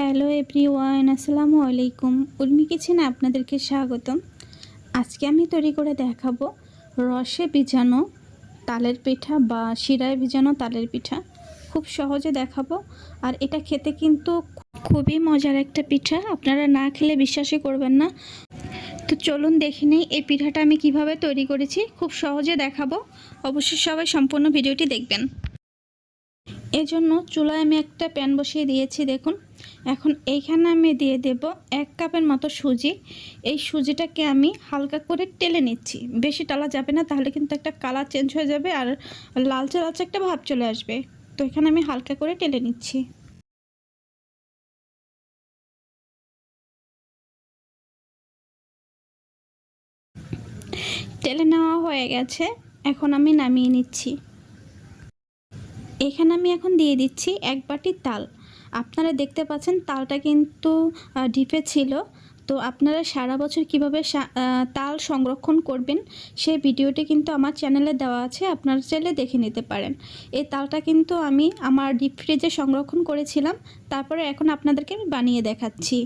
Hello everyone, আসসালামু আলাইকুম। উর্মি কিচেনে আপনাদেরকে স্বাগতম। আজকে আমি তৈরি করে দেখাবো রসে ভিজানো তালের পিঠা বা শিরায় ভিজানো তালের পিঠা। খুব সহজে দেখাবো। আর এটা খেতে কিন্তু খুবই মজার একটা পিঠা। আপনারা না খেলে বিশ্বাসই করবেন না। তো চলুন দেখে নিই এই পিঠাটা আমি কীভাবে তৈরি করেছি। খুব সহজে দেখাবো। অবশ্যই সবাই সম্পূর্ণ ভিডিওটি দেখবেন। এজন্য চুলায় আমি একটা প্যান বসিয়ে দিয়েছি, দেখুন। এখন এইখানে আমি দিয়ে দেব এক কাপের মতো সুজি। এই সুজিটাকে আমি হালকা করে টেলে নিচ্ছি। বেশি টালা যাবে না, তাহলে কিন্তু একটা কালার চেঞ্জ হয়ে যাবে আর লালচে লালচে একটা ভাব চলে আসবে। তো এখানে আমি হালকা করে টেলে নিচ্ছি। টেলে নেওয়া হয়ে গেছে। এখন আমি নামিয়ে নিচ্ছি। এখানে আমি এখন দিয়ে দিচ্ছি এক বাটি তাল। আপনারা দেখতে পাচ্ছেন তালটা কিন্তু ডিপে ছিল। তো আপনারা সারা বছর কীভাবে তাল সংরক্ষণ করবেন, সেই ভিডিওটি কিন্তু আমার চ্যানেলে দেওয়া আছে, আপনারা চাইলে দেখে নিতে পারেন। এই তালটা কিন্তু আমি আমার ডিপ ফ্রিজে সংরক্ষণ করেছিলাম, তারপরে এখন আপনাদেরকে আমি বানিয়ে দেখাচ্ছি।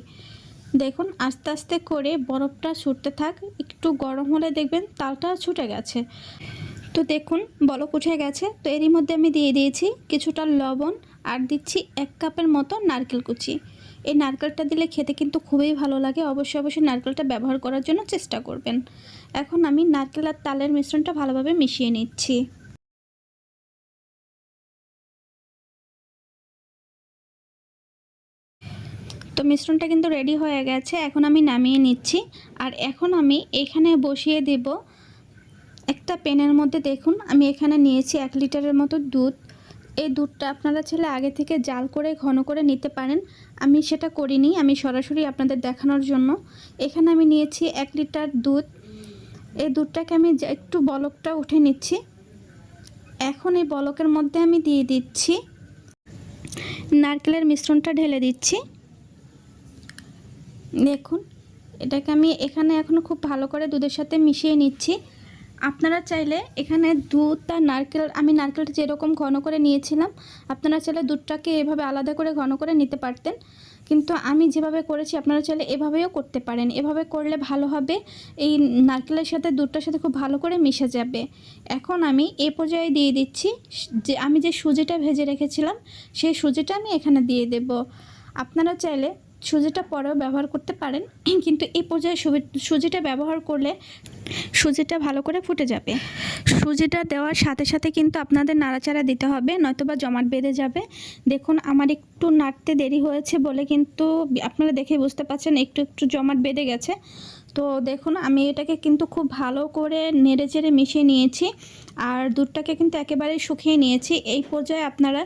দেখুন, আস্তে আস্তে করে বরফটা ছুটতে থাক, একটু গরম হলে দেখবেন তালটা ছুটে গেছে। তো দেখুন, বলক উঠে গেছে। তো এরই মধ্যে আমি দিয়ে দিয়েছি কিছুটা লবণ আর দিচ্ছি এক কাপের মতো নারকেল কুচি। এই নারকেলটা দিলে খেতে কিন্তু খুবই ভালো লাগে। অবশ্যই অবশ্যই নারকেলটা ব্যবহার করার জন্য চেষ্টা করবেন। এখন আমি নারকেল আর তালের মিশ্রণটা ভালোভাবে মিশিয়ে নিচ্ছি। তো মিশ্রণটা কিন্তু রেডি হয়ে গেছে। এখন আমি নামিয়ে নিচ্ছি। আর এখন আমি এখানে বসিয়ে দেব একটা পেনের মধ্যে দেখুন, আমি এখানে নিয়েছি এক লিটারের মতো দুধ। এই দুধটা আপনারা ছেলে আগে থেকে জাল করে, ঘন করে নিতে পারেন। আমি সেটা করিনি, আমি সরাসরি আপনাদের দেখানোর জন্য। এখানে আমি নিয়েছি এক লিটার দুধ। এই দুধটাকে আমি একটু বলকটা উঠে নিচ্ছি। এখন এই বলকের মধ্যে আমি দিয়ে দিচ্ছি নারকেলের মিশ্রণটা ঢেলে দিচ্ছি। দেখুন, এটাকে আমি এখানে এখন খুব ভালো করে দুধের সাথে মিশিয়ে নিচ্ছি। আপনারা চাইলে এখানে দুধ আর নারকেল, আমি নারকেলটা যেরকম ঘন করে নিয়েছিলাম, আপনারা চাইলে দুধটাকে এভাবে আলাদা করে ঘন করে নিতে পারতেন। কিন্তু আমি যেভাবে করেছি, আপনারা চাইলে এভাবেও করতে পারেন। এভাবে করলে ভালো হবে। এই নারকেলের সাথে দুধটার সাথে খুব ভালো করে মিশে যাবে। এখন আমি এ পর্যায়ে দিয়ে দিচ্ছি, যে আমি যে সুজিটা ভেজে রেখেছিলাম, সেই সুজিটা আমি এখানে দিয়ে দেব। আপনারা চাইলে সুজিটা পরেও ব্যবহার করতে পারেন, কিন্তু এই পর্যায়ে সুজিটা ব্যবহার করলে সুজিটা ভালো করে ফুটে যাবে। সুজিটা দেওয়ার সাথে সাথে কিন্তু আপনাদের নাড়াচাড়া দিতে হবে, নয়তোবা জমাট বেঁধে যাবে। দেখুন, আমার একটু নাড়তে দেরি হয়েছে বলে কিন্তু আপনারা দেখে বুঝতে পারছেন, একটু একটু জমাট বেঁধে গেছে। তো দেখুন, আমি এটাকে কিন্তু খুব ভালো করে নেড়ে চেড়ে মিশিয়ে নিয়েছি, আর দুধটাকে কিন্তু একেবারেই শুকিয়ে নিয়েছি। এই পর্যায়ে আপনারা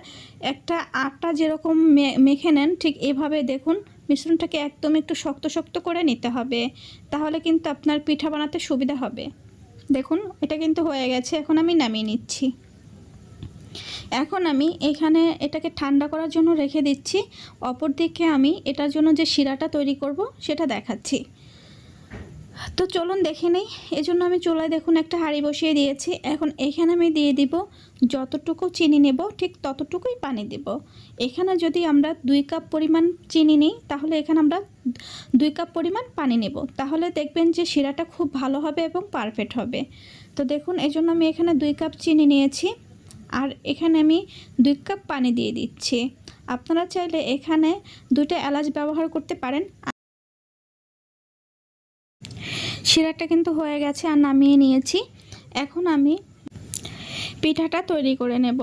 একটা আটা যেরকম মেখে নেন, ঠিক এভাবে দেখুন মিশ্রণটাকে একদম একটু শক্ত শক্ত করে নিতে হবে, তাহলে কিন্তু আপনার পিঠা বানাতে সুবিধা হবে। দেখুন, এটা কিন্তু হয়ে গেছে, এখন আমি নামিয়ে নিচ্ছি। এখন আমি এখানে এটাকে ঠান্ডা করার জন্য রেখে দিচ্ছি অপর দিকে আমি এটার জন্য যে শিরাটা তৈরি করব, সেটা দেখাচ্ছি। তো চলুন দেখে নেই। এজন্য আমি চুলায় দেখুন একটা হাঁড়ি বসিয়ে দিয়েছি। এখন এখানে আমি দিয়ে দিব যতটুকু চিনি নেব, ঠিক ততটুকুই পানি দেব। এখানে যদি আমরা দুই কাপ পরিমাণ চিনি নিই, তাহলে এখানে আমরা দুই কাপ পরিমাণ পানি নেব। তাহলে দেখবেন যে শিরাটা খুব ভালো হবে এবং পারফেক্ট হবে। তো দেখুন এই জন্য আমি এখানে দুই কাপ চিনি নিয়েছি। আর এখানে আমি দুই কাপ পানি দিয়ে দিচ্ছি। আপনারা চাইলে এখানে দুটো এলাচ ব্যবহার করতে পারেন। শিরাটা কিন্তু হয়ে গেছে আর নামিয়ে নিয়েছি। এখন আমি পিঠাটা তৈরি করে নেব।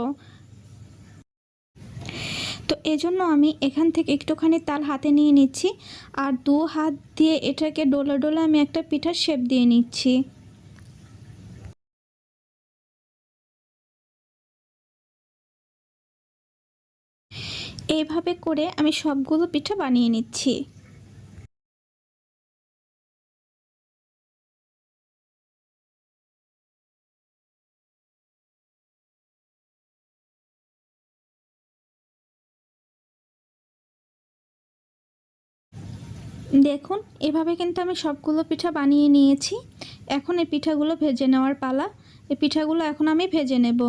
তো এজন্য আমি এখান থেকে একটুখানি তাল হাতে নিয়ে নিচ্ছি আর দু হাত দিয়ে এটাকে ডোলা ডোলা আমি একটা পিঠার শেপ দিয়ে নিচ্ছি। এইভাবে করে আমি সবগুলো পিঠা বানিয়ে নিচ্ছি। দেখুন, এভাবে কিন্তু আমি সবগুলো পিঠা বানিয়ে নিয়েছি। এখন এই পিঠাগুলো ভেজে নেওয়ার পালা। এই পিঠাগুলো এখন আমি ভেজে নেব।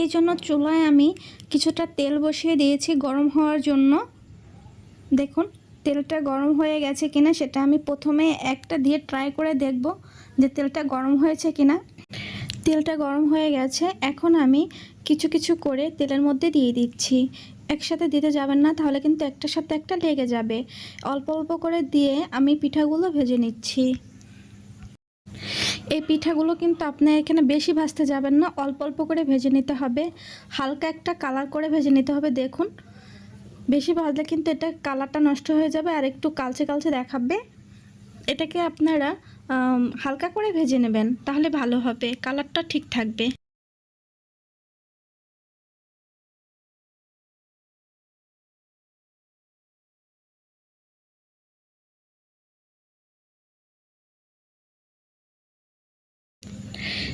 এই জন্য চুলায় আমি কিছুটা তেল বসিয়ে দিয়েছি গরম হওয়ার জন্য। দেখুন, তেলটা গরম হয়ে গেছে কিনা সেটা আমি প্রথমে একটা দিয়ে ট্রাই করে দেখব যে তেলটা গরম হয়েছে কিনা। তেলটা গরম হয়ে গেছে, এখন আমি কিছু কিছু করে তেলের মধ্যে দিয়ে দিচ্ছি। একসাথে দিতে যাবেন না, তাহলে কিন্তু একটার সাথে একটা লেগে যাবে। অল্প অল্প করে দিয়ে আমি পিঠাগুলো ভেজে নিচ্ছি। এই পিঠাগুলো কিন্তু আপনি এখানে বেশি ভাজতে যাবেন না, অল্প অল্প করে ভেজে নিতে হবে। হালকা একটা কালার করে ভেজে নিতে হবে, দেখুন। বেশি ভাজলে কিন্তু এটা কালারটা নষ্ট হয়ে যাবে আর একটু কালচে কালচে দেখাবে। এটাকে আপনারা হালকা করে ভেজে নেবেন, তাহলে ভালো হবে, কালারটা ঠিক থাকবে।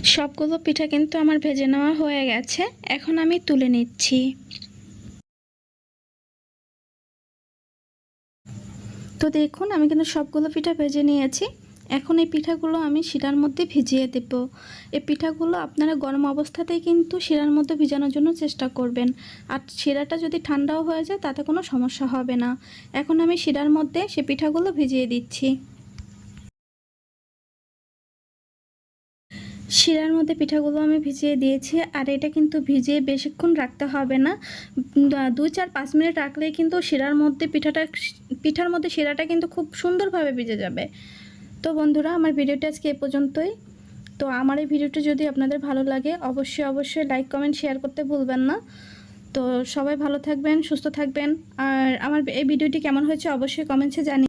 সবগুলো পিঠা কিন্তু আমার ভেজে নেওয়া হয়ে গেছে। এখন আমি তুলে নিচ্ছি। তো দেখুন, আমি কিন্তু সবগুলো পিঠা ভেজে নিয়েছি। এখন এই পিঠাগুলো আমি শিরার মধ্যে ভিজিয়ে দেব। এই পিঠাগুলো আপনারা গরম অবস্থাতেই কিন্তু শিরার মধ্যে ভিজানোর জন্য চেষ্টা করবেন। আর শিরাটা যদি ঠান্ডাও হয়ে যায়, তাতে কোনো সমস্যা হবে না। এখন আমি শিরার মধ্যে সে পিঠাগুলো ভিজিয়ে দিচ্ছি। শিরার মধ্যে পিঠাগুলো আমি ভিজিয়ে দিয়েছি, আর এটা কিন্তু ভিজিয়ে বেশিক্ষণ রাখতে হবে না। দুই চার পাঁচ মিনিট রাখলেই কিন্তু শিরার মধ্যে পিঠাটা, পিঠার মধ্যে শিরাটা কিন্তু খুব সুন্দরভাবে ভিজে যাবে। তো বন্ধুরা, আমার ভিডিওটা আজকে এ পর্যন্তই। তো আমার এই ভিডিওটা যদি আপনাদের ভালো লাগে, অবশ্যই অবশ্যই লাইক, কমেন্ট, শেয়ার করতে ভুলবেন না। তো সবাই ভালো থাকবেন, সুস্থ থাকবেন। আর আমার এই ভিডিওটি কেমন হয়েছে অবশ্যই কমেন্টসে জানি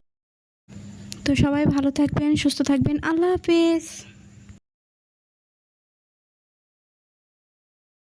তো সবাই ভালো থাকবেন, সুস্থ থাকবেন। আল্লাহ হাফেজ।